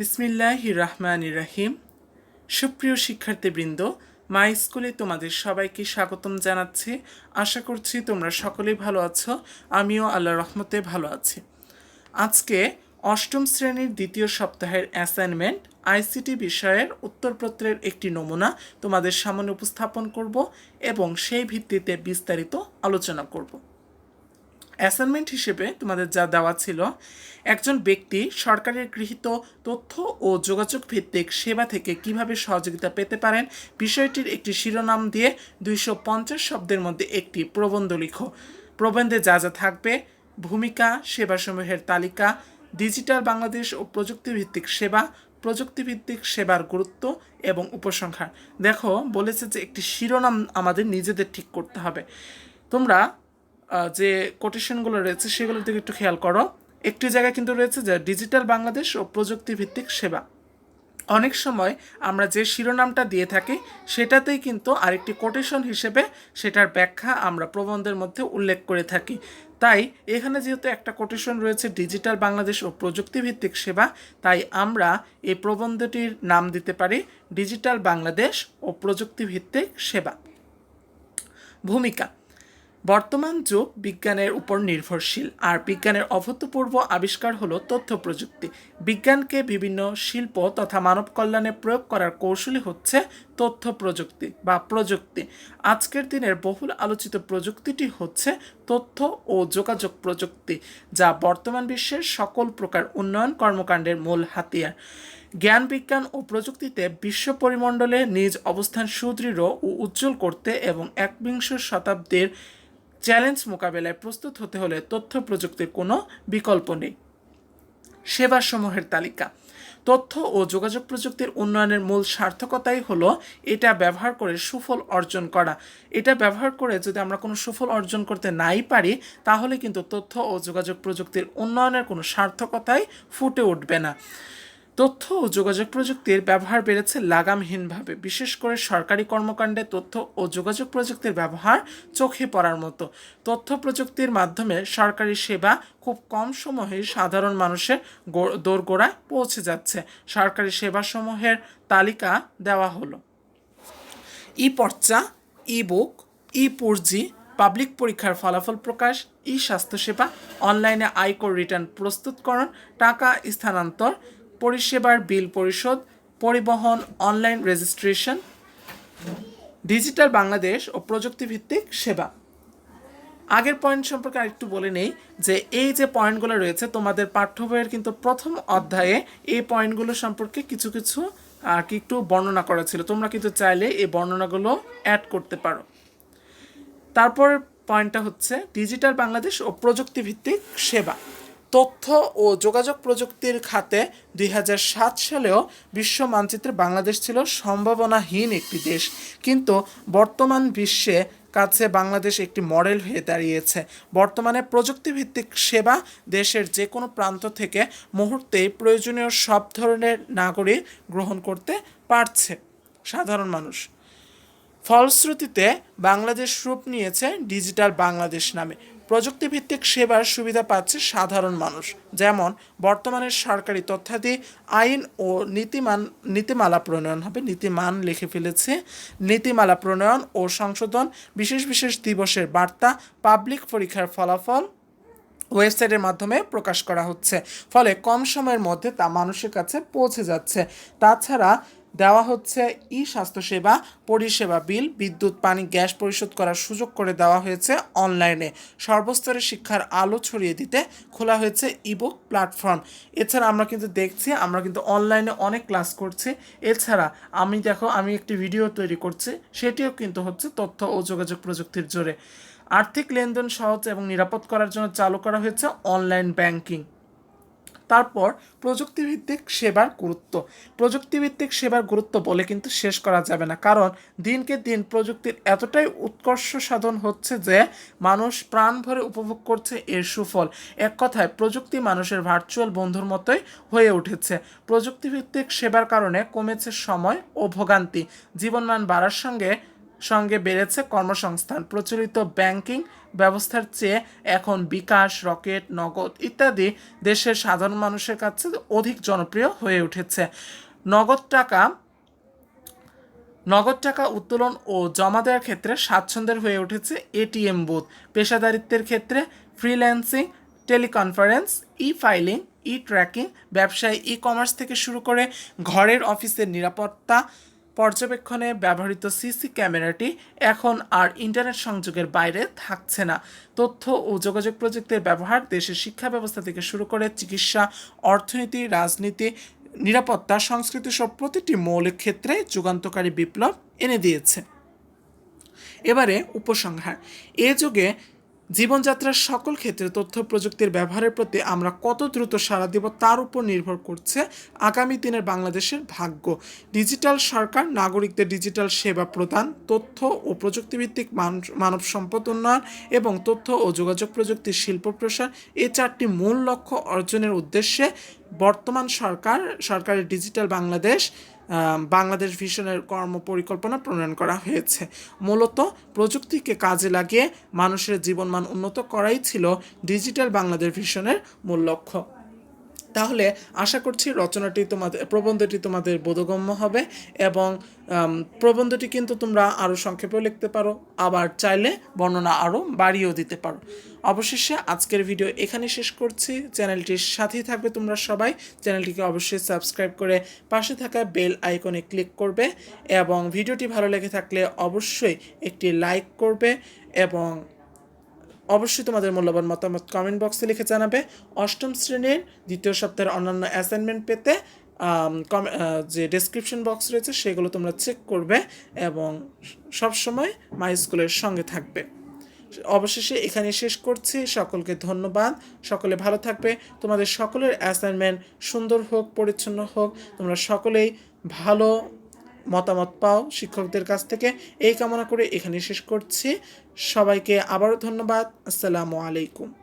বিসমিল্লাহ রহমান রাহিম সুপ্রিয় শিক্ষার্থীবৃন্দ মাই স্কুলে তোমাদের সবাইকে স্বাগতম জানাচ্ছি। আশা করছি তোমরা সকলেই ভালো আছো, আমিও আল্লাহ রহমতে ভালো আছি। আজকে অষ্টম শ্রেণির দ্বিতীয় সপ্তাহের অ্যাসাইনমেন্ট আইসিটি বিষয়ের উত্তরপত্রের একটি নমুনা তোমাদের সামনে উপস্থাপন করব এবং সেই ভিত্তিতে বিস্তারিত আলোচনা করব। অ্যাসাইনমেন্ট হিসেবে তোমাদের যা দেওয়া ছিল, একজন ব্যক্তি সরকারের গৃহীত তথ্য ও যোগাযোগ ভিত্তিক সেবা থেকে কীভাবে সহযোগিতা পেতে পারেন, বিষয়টির একটি শিরোনাম দিয়ে দুইশো পঞ্চাশ শব্দের মধ্যে একটি প্রবন্ধ লিখো। প্রবন্ধে যা যা থাকবে, ভূমিকা, সেবাসমূহের তালিকা, ডিজিটাল বাংলাদেশ ও প্রযুক্তিভিত্তিক সেবা, প্রযুক্তিভিত্তিক সেবার গুরুত্ব এবং উপসংহার। দেখো, বলেছে যে একটি শিরোনাম আমাদের নিজেদের ঠিক করতে হবে। তোমরা যে কোটেশনগুলো রয়েছে সেগুলোর দিকে একটু খেয়াল করো। একটি জায়গায় কিন্তু রয়েছে যে ডিজিটাল বাংলাদেশ ও প্রযুক্তি ভিত্তিক সেবা। অনেক সময় আমরা যে শিরোনামটা দিয়ে থাকি, সেটাতেই কিন্তু আরেকটি কোটেশন হিসেবে সেটার ব্যাখ্যা আমরা প্রবন্ধের মধ্যে উল্লেখ করে থাকি। তাই এখানে যেহেতু একটা কোটেশন রয়েছে ডিজিটাল বাংলাদেশ ও প্রযুক্তিভিত্তিক সেবা, তাই আমরা এই প্রবন্ধটির নাম দিতে পারি ডিজিটাল বাংলাদেশ ও প্রযুক্তিভিত্তিক সেবা। ভূমিকা। বর্তমান যুগ বিজ্ঞানের উপর নির্ভরশীল, আর বিজ্ঞানের অভূতপূর্ব আবিষ্কার হলো তথ্য প্রযুক্তি। বিজ্ঞানকে বিভিন্ন শিল্প তথা মানব কল্যাণে প্রয়োগ করার কৌশলই হচ্ছে তথ্য প্রযুক্তি বা প্রযুক্তি। আজকের দিনের বহুল আলোচিত প্রযুক্তিটি হচ্ছে তথ্য ও যোগাযোগ প্রযুক্তি, যা বর্তমান বিশ্বের সকল প্রকার উন্নয়ন কর্মকাণ্ডের মূল হাতিয়ার। জ্ঞান, বিজ্ঞান ও প্রযুক্তিতে বিশ্ব পরিমণ্ডলে নিজ অবস্থান সুদৃঢ় ও উজ্জ্বল করতে এবং একবিংশ শতাব্দীর চ্যালেঞ্জ মোকাবেলায় প্রস্তুত হতে হলে তথ্য প্রযুক্তির কোনো বিকল্প নেই। সেবাসমূহের তালিকা। তথ্য ও যোগাযোগ প্রযুক্তির উন্নয়নের মূল সার্থকতাই হলো এটা ব্যবহার করে সুফল অর্জন করা। এটা ব্যবহার করে যদি আমরা কোনো সুফল অর্জন করতে নাই পারি, তাহলে কিন্তু তথ্য ও যোগাযোগ প্রযুক্তির উন্নয়নের কোনো সার্থকতাই ফুটে উঠবে না। তথ্য ও যোগাযোগ প্রযুক্তির ব্যবহার বেড়েছে লাগামহীনভাবে। বিশেষ করে সরকারি কর্মকাণ্ডে তথ্য ও যোগাযোগ প্রযুক্তির ব্যবহার চোখে পড়ার মতো। তথ্য প্রযুক্তির মাধ্যমে সরকারি সেবা খুব কম সময়ে সাধারণ মানুষের দোরগোড়ায় পৌঁছে যাচ্ছে। সরকারি সেবাসমূহের তালিকা দেওয়া হলো। ই পর্চা, ই বুক, ই পুরজি পাবলিক পরীক্ষার ফলাফল প্রকাশ, ই স্বাস্থ্যসেবা, অনলাইনে আয়কর রিটার্ন প্রস্তুতকরণ, টাকা স্থানান্তর পরিষেবার বিল পরিশোধ পরিবহন অনলাইন রেজিস্ট্রেশন, ডিজিটাল বাংলাদেশ ও প্রযুক্তিভিত্তিক সেবা। আগের পয়েন্ট সম্পর্কে আরেকটু বলে নেই যে এই যে পয়েন্টগুলো রয়েছে, তোমাদের পাঠ্য বইয়ের কিন্তু প্রথম অধ্যায়ে এই পয়েন্টগুলো সম্পর্কে কিছু কিছু আর কি একটু বর্ণনা করা ছিল। তোমরা কিন্তু চাইলে এই বর্ণনাগুলো অ্যাড করতে পারো। তারপর পয়েন্টটা হচ্ছে ডিজিটাল বাংলাদেশ ও প্রযুক্তিভিত্তিক সেবা। তথ্য ও যোগাযোগ প্রযুক্তির খাতে দুই হাজার সাত সালেও বিশ্ব মানচিত্রে বাংলাদেশ ছিল সম্ভাবনাহীন একটি দেশ। কিন্তু বর্তমান বিশ্বে কাছে বাংলাদেশ একটি মডেল হয়ে দাঁড়িয়েছে। বর্তমানে প্রযুক্তিভিত্তিক সেবা দেশের যে কোনো প্রান্ত থেকে মুহূর্তেই প্রয়োজনীয় সব ধরনের নাগরিক গ্রহণ করতে পারছে সাধারণ মানুষ। ফলশ্রুতিতে বাংলাদেশ রূপ নিয়েছে ডিজিটাল বাংলাদেশ নামে। প্রযুক্তিভিত্তিক সেবার সুবিধা পাচ্ছে সাধারণ মানুষ, যেমন বর্তমানে সরকারি তথ্যাদি আইন ও নীতিমান, নীতিমালা প্রণয়ন হবে, নীতিমান লিখে ফেলেছে। নীতিমালা প্রণয়ন ও সংশোধন বিশেষ বিশেষ দিবসের বার্তা পাবলিক পরীক্ষার ফলাফল ওয়েবসাইটের মাধ্যমে প্রকাশ করা হচ্ছে, ফলে কম সময়ের মধ্যে তা মানুষের কাছে পৌঁছে যাচ্ছে। তাছাড়া দেওয়া হচ্ছে ই স্বাস্থ্যসেবা পরিষেবা বিল, বিদ্যুৎ, পানি, গ্যাস পরিশোধ করার সুযোগ করে দেওয়া হয়েছে অনলাইনে। সর্বস্তরের শিক্ষার আলো ছড়িয়ে দিতে খোলা হয়েছে ইবুক প্ল্যাটফর্ম এছাড়া আমরা কিন্তু দেখছি, আমরা কিন্তু অনলাইনে অনেক ক্লাস করছি। এছাড়া আমি দেখো, আমি একটি ভিডিও তৈরি করছি, সেটিও কিন্তু হচ্ছে তথ্য ও যোগাযোগ প্রযুক্তির জোরে। আর্থিক লেনদেন সহজ এবং নিরাপদ করার জন্য চালু করা হয়েছে অনলাইন ব্যাংকিং তারপর প্রযুক্তিভিত্তিক সেবার গুরুত্ব। প্রযুক্তিভিত্তিক সেবার গুরুত্ব বলে কিন্তু শেষ করা যাবে না। কারণ দিনকে দিন প্রযুক্তির এতটাই উৎকর্ষ সাধন হচ্ছে যে মানুষ প্রাণ ভরে উপভোগ করছে এর সুফল। এক কথায়, প্রযুক্তি মানুষের ভার্চুয়াল বন্ধুর মতোই হয়ে উঠেছে। প্রযুক্তিভিত্তিক সেবার কারণে কমেছে সময় ও ভোগান্তি। জীবনমান বাড়ার সঙ্গে সঙ্গে বেড়েছে কর্মসংস্থান, প্রচলিত ব্যাংকিং ব্যবস্থার চেয়ে এখন বিকাশ, রকেট, নগদ ইত্যাদি দেশের সাধারণ মানুষের কাছে অধিক জনপ্রিয় হয়ে উঠেছে। নগদ টাকা নগদ টাকা উত্তোলন ও জমা দেওয়ার ক্ষেত্রে স্বাচ্ছন্দ্যের হয়ে উঠেছে এটিএম বুথ। পেশাদারিত্বের ক্ষেত্রে freelancing, teleconference e filing e tracking ব্যবসায় ই কমার্স থেকে শুরু করে ঘরের অফিসের নিরাপত্তা পর্যবেক্ষণে ব্যবহৃত সিসি ক্যামেরাটি এখন আর ইন্টারনেট সংযোগের বাইরে থাকছে না। তথ্য ও যোগাযোগ প্রযুক্তির ব্যবহার দেশের শিক্ষা ব্যবস্থা থেকে শুরু করে চিকিৎসা, অর্থনীতি, রাজনীতি, নিরাপত্তা, সংস্কৃতি সব প্রতিটি মৌলিক ক্ষেত্রে যুগান্তকারী বিপ্লব এনে দিয়েছে। এবারে উপসংহার। এ যুগে জীবনযাত্রার সকল ক্ষেত্রে তথ্য প্রযুক্তির ব্যবহারের প্রতি আমরা কত দ্রুত সাড়া দেব তার উপর নির্ভর করছে আগামী দিনের বাংলাদেশের ভাগ্য। ডিজিটাল সরকার, নাগরিকদের ডিজিটাল সেবা প্রদান, তথ্য ও প্রযুক্তিভিত্তিক মান- মানব সম্পদ উন্নয়ন এবং তথ্য ও যোগাযোগ প্রযুক্তির শিল্প প্রসার এ চারটি মূল লক্ষ্য অর্জনের উদ্দেশ্যে বর্তমান সরকার, সরকারের ডিজিটাল বাংলাদেশ বাংলাদেশ ভিশনের কর্ম পরিকল্পনা প্রণয়ন করা হয়েছে। মূলত প্রযুক্তিকে কাজে লাগিয়ে মানুষের জীবনমান উন্নত করাই ছিল ডিজিটাল বাংলাদেশ ভিশনের মূল লক্ষ্য। তাহলে আশা করছি রচনাটি তোমাদের প্রবন্ধটি তোমাদের বোধগম্য হবে এবং প্রবন্ধটি কিন্তু তোমরা আরও সংক্ষেপেও লিখতে পারো, আবার চাইলে বর্ণনা আরও বাড়িয়েও দিতে পারো। অবশেষে আজকের ভিডিও এখানে শেষ করছি। চ্যানেলটির সাথেই থাকবে তোমরা সবাই। চ্যানেলটিকে অবশ্যই সাবস্ক্রাইব করে পাশে থাকা বেল আইকনে ক্লিক করবে এবং ভিডিওটি ভালো লেগে থাকলে অবশ্যই একটি লাইক করবে এবং অবশ্যই তোমাদের মূল্যবান মতামত কমেন্ট বক্সে লিখে জানাবে। অষ্টম শ্রেণির দ্বিতীয় সপ্তাহের অন্যান্য অ্যাসাইনমেন্ট পেতে যে ডেসক্রিপশন বক্স রয়েছে সেগুলো তোমরা চেক করবে এবং সবসময় মাই স্কুলের সঙ্গে থাকবে। অবশেষে এখানে শেষ করছি। সকলকে ধন্যবাদ। সকলে ভালো থাকবে। তোমাদের সকলের অ্যাসাইনমেন্ট সুন্দর হোক, পরিচ্ছন্ন হোক। তোমরা সকলেই ভালো মতামত পাও শিক্ষকদের কাছ থেকে। এই কামনা করে এখানে শেষ করছি। সবাইকে আবারও ধন্যবাদ। আসসালামু আলাইকুম।